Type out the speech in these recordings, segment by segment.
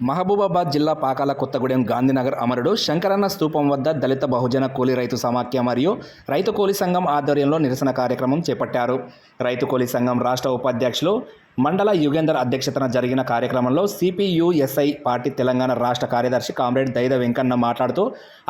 మహబూబాబాద్ జిల్లా పాకాల కొత్తగూడెం గాంధీనగర్ అమరుడు శంకరన్న స్తూపం వద్ద దళిత బహుజన కూలీ రైతు సమాఖ్య మరియు రైతు కూలీ సంఘం ఆధ్వర్యంలో నిరసన కార్యక్రమం చేపట్టారు. రైతు కూలీ సంఘం రాష్ట్ర ఉపాధ్యక్షులు మండల యుగేందర్ అధ్యక్షతన జరిగిన కార్యక్రమంలో సిపియుఎస్ఐ పార్టీ తెలంగాణ రాష్ట్ర కార్యదర్శి కామ్రేడ్ దైద వెంకన్న మాట్లాడుతూ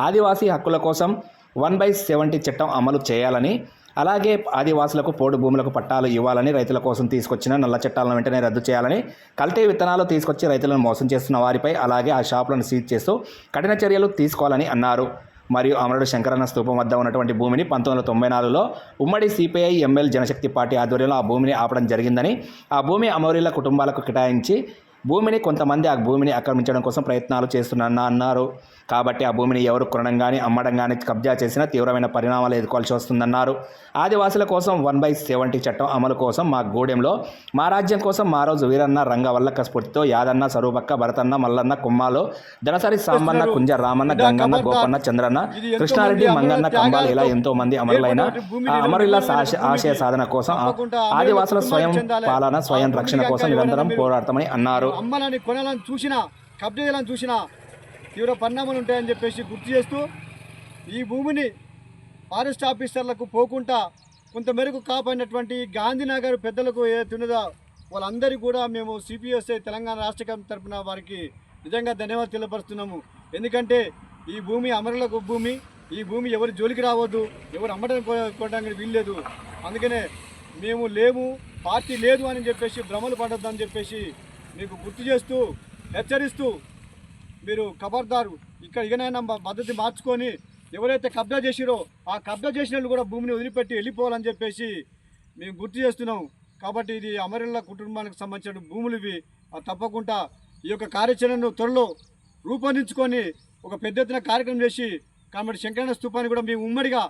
ఆదివాసీ హక్కుల కోసం వన్ బై సెవెంటీ చట్టం అమలు చేయాలని అలాగే ఆదివాసులకు పోడు భూములకు పట్టాలు ఇవ్వాలని రైతుల కోసం తీసుకొచ్చిన నల్ల చట్టాలను వెంటనే రద్దు చేయాలని కల్తీ విత్తనాలు తీసుకొచ్చి రైతులను మోసం చేస్తున్న వారిపై అలాగే ఆ షాపులను సీజ్ చేస్తూ కఠిన చర్యలు తీసుకోవాలని అన్నారు. మరియు అమరుడు శంకరన్న స్థూపం వద్ద ఉన్నటువంటి భూమిని పంతొమ్మిది వందల తొంభై నాలుగులో ఉమ్మడి సిపిఐ ఎంఎల్ జనశక్తి పార్టీ ఆధ్వర్యంలో ఆ భూమిని ఆపడం జరిగిందని ఆ భూమి అమౌరీల కుటుంబాలకు కేటాయించి భూమిని కొంతమంది ఆ భూమిని ఆక్రమించడం కోసం ప్రయత్నాలు చేస్తున్నా అన్నారు. కాబట్టి ఆ భూమిని ఎవరు కొనడం కానీ అమ్మడం కానీ కబ్జా చేసినా తీవ్రమైన పరిణామాలు ఎదుర్కోవాల్సి వస్తుందన్నారు. ఆదివాసుల కోసం వన్ బై సెవెంటీ చట్టం అమలు కోసం మా గూడెంలో మా రాజ్యం కోసం మా రోజు వీరన్న రంగవల్లక్క స్ఫూర్తితో యాదన్న సరూపక్క భరతన్న మల్లన్న కుమ్మాలో దనసరి సాంబన్న కుంజ రామన్న గంగన్న గోపన్న చంద్రన్న కృష్ణారెడ్డి మంగన్న కంబాల ఇలా ఎంతో మంది అమరులైన ఆ అమరుల ఆశ- ఆశయ సాధన కోసం ఆదివాసుల స్వయం పాలన స్వయం రక్షణ కోసం నిరంతరం పోరాడతామని అన్నారు. అమ్మాలని కొనాలని చూసినా కబ్జా చేయాలని చూసినా తీవ్ర పరిణామాలు ఉంటాయని చెప్పేసి గుర్తు చేస్తూ ఈ భూమిని ఫారెస్ట్ ఆఫీసర్లకు పోకుండా కొంతమేరకు కాపాడినటువంటి గాంధీనగర్ పెద్దలకు ఏదైతే ఉన్నదో వాళ్ళందరికీ కూడా మేము సిపిఎస్ఐ తెలంగాణ రాష్ట్ర కమిటీ తరపున వారికి నిజంగా ధన్యవాదాలు తెలియపరుస్తున్నాము. ఎందుకంటే ఈ భూమి అమరులకు భూమి ఈ భూమి ఎవరి జోలికి రావద్దు ఎవరు అమ్మడానికి కొనడానికి వీల్లేదు. అందుకనే మేము లేము పార్టీ లేదు అని చెప్పేసి భ్రమలు పడొద్దని చెప్పేసి మీకు గుర్తు చేస్తూ హెచ్చరిస్తూ మీరు ఖబర్దారు ఇక్కడ ఇకనైనా పద్ధతి మార్చుకొని ఎవరైతే కబ్జా చేసిరో ఆ కబ్జా చేసిన కూడా భూమిని వదిలిపెట్టి వెళ్ళిపోవాలని చెప్పేసి మేము గుర్తు చేస్తున్నాం. కాబట్టి ఇది అమరుల కుటుంబానికి సంబంధించిన భూములు ఇవి. తప్పకుండా ఈ యొక్క కార్యాచరణను త్వరలో రూపొందించుకొని ఒక పెద్ద ఎత్తున కార్యక్రమం చేసి కాబట్టి శంకరణ స్తూపాన్ని కూడా మేము ఉమ్మడిగా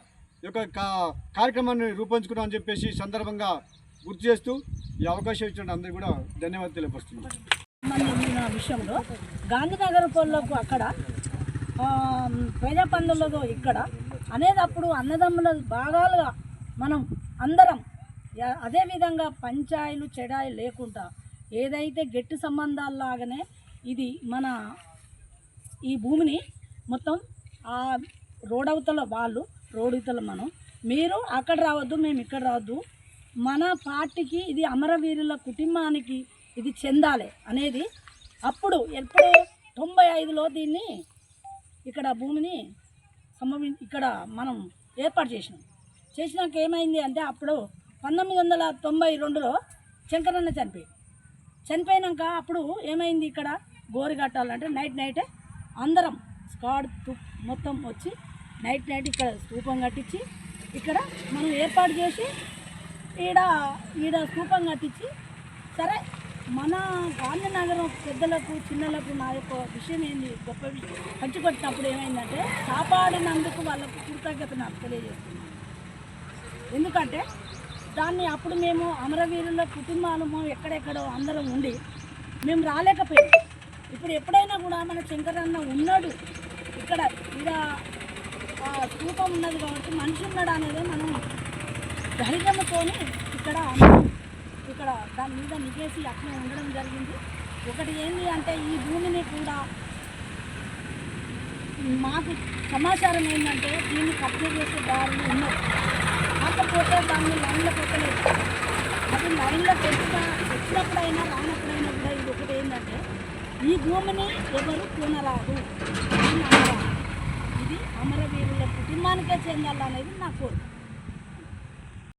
ఈ యొక్క కా- కార్యక్రమాన్ని రూపొందించుకున్నామని చెప్పేసి సందర్భంగా గుర్తు చేస్తూ ఈ అవకాశం ఇచ్చిన అందరికీ కూడా ధన్యవాదాలు తెలియపరుస్తున్నాం. విషయంలో గాంధీనగర్ పనులకు అక్కడ పేద ప్రజా ఇక్కడ అనేది అప్పుడు అన్నదమ్ముల భాగాలుగా మనం అందరం అదేవిధంగా పంచాయలు చెడాయి లేకుండా ఏదైతే గట్టి సంబంధాల్లాగానే ఇది మన ఈ భూమిని మొత్తం ఆ రోడవతల వాళ్ళు రోడవతల మనం మీరు అక్కడ రావద్దు మేము ఇక్కడ రావద్దు మన పార్టీకి ఇది అమరవీరుల కుటుంబానికి ఇది చెందాలి అనేది అప్పుడు ఎప్పుడు తొంభై ఐదులో దీన్ని ఇక్కడ భూమిని సంభవి ఇక్కడ మనం ఏర్పాటు చేసినాం. చేసినాక ఏమైంది అంటే అప్పుడు పంతొమ్మిది వందల తొంభై రెండులో శంకరన్న చనిపోయాడు చనిపోయినాక అప్పుడు ఏమైంది ఇక్కడ? గోరి కట్టాలంటే నైట్ నైటే అందరం స్కాడ్ మొత్తం వచ్చి నైట్ నైట్ ఇక్కడ రూపం కట్టించి ఇక్కడ మనం ఏర్పాటు చేసి ఈడ ఈడ స్థూపం కట్టించి సరే మన గాంధీనగరం పెద్దలకు చిన్నలకు నా యొక్క విషయం ఏంది? గొప్ప విషయం పంచికొట్టినప్పుడు ఏమైందంటే కాపాడినందుకు వాళ్ళకు కృతజ్ఞత నాకు తెలియజేస్తున్నాను ఎందుకంటే దాన్ని అప్పుడు మేము అమరవీరుల కుటుంబాలము ఎక్కడెక్కడో అందరం ఉండి మేము రాలేకపోయాం ఇప్పుడు ఎప్పుడైనా కూడా మన శంకరన్న ఉన్నాడు ఇక్కడ ఇక్కడ స్థూపం ఉన్నది కాబట్టి మనిషి ఉన్నాడు అనేది మనం ధైర్యంతోని ఇక్కడ ఇక్కడ దాని మీద నిగేసి అట్లా ఉండడం జరిగింది. ఒకటి ఏంటి అంటే ఈ భూమిని కూడా మాకు సమాచారం ఏంటంటే దీన్ని కబ్జా చేసే దారులు ఉన్నాయి కాకపోతే దాన్ని లైన్లో పెట్టలేదు అది లైన్లో పెట్టిన ఎప్పుడప్పుడైనా రానప్పుడైనా కూడా ఇది ఒకటి ఏంటంటే ఈ భూమిని ఎవరు కొనరాదు ఇది అమరవీరుల కుటుంబానికే చెందాలనేది నా కోరిక.